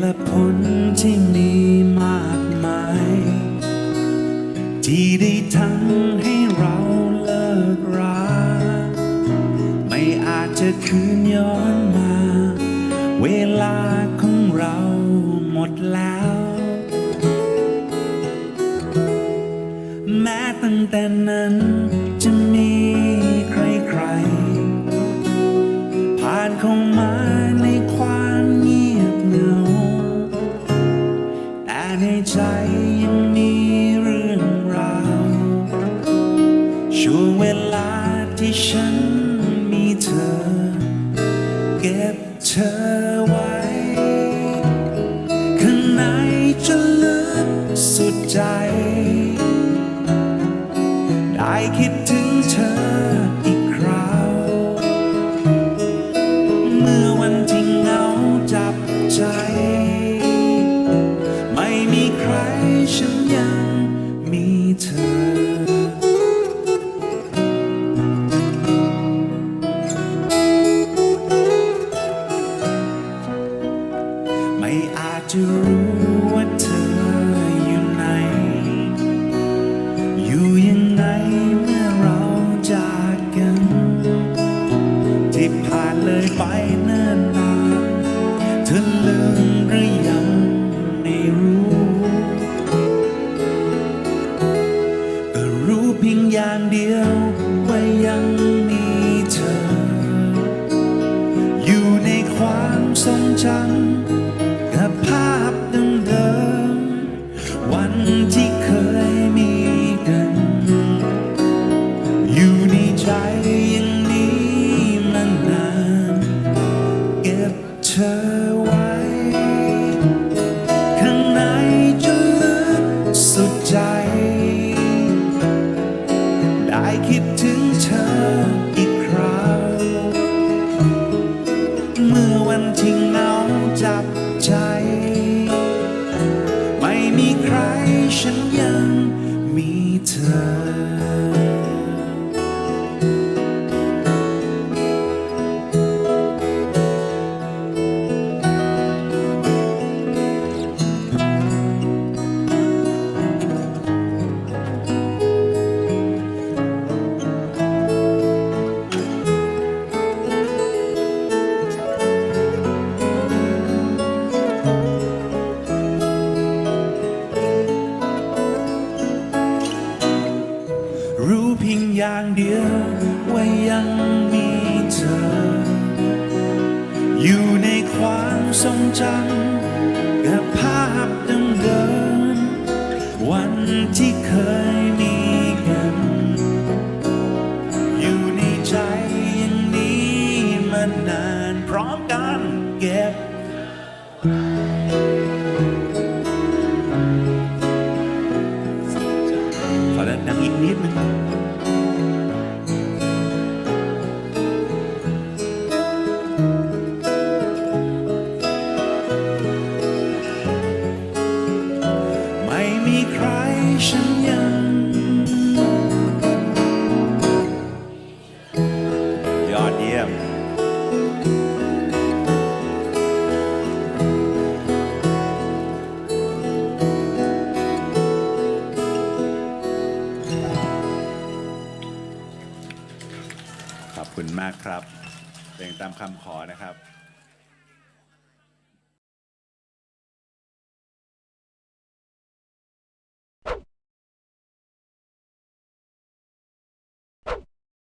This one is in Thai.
และผลที่มีมากมาย ที่ได้ทั้งให้เราเลิกราไม่อาจจะคืนย้อนมา เวลาของเราหมดแล้ว แม้ตั้งแต่นั้นจะมีใครๆผ่านเข้ามา ใจยังมีเรื่องราวช่วงเวลาที่ฉันมีเธอ เก็บเธอไว้ ข้างในจะลึกสุดใจ ได้คิดถึงเธออีกคราว เมื่อวันที่เหงาจับใจ ม่มีใครฉันยังมีเธอ คว เอย่างเดียว ว่ายังมีเธอ อยู่ในความทรงจำกับภาพเดิมๆวันที่เคยมีกันอยู่ในใจอย่างนี้มานานพร้อมกันเก็บขอดังอีกนิดนึง ฉันยัง ยอดเยี่ยม ขอบคุณมากครับ เพลงตามคำขอนะครับ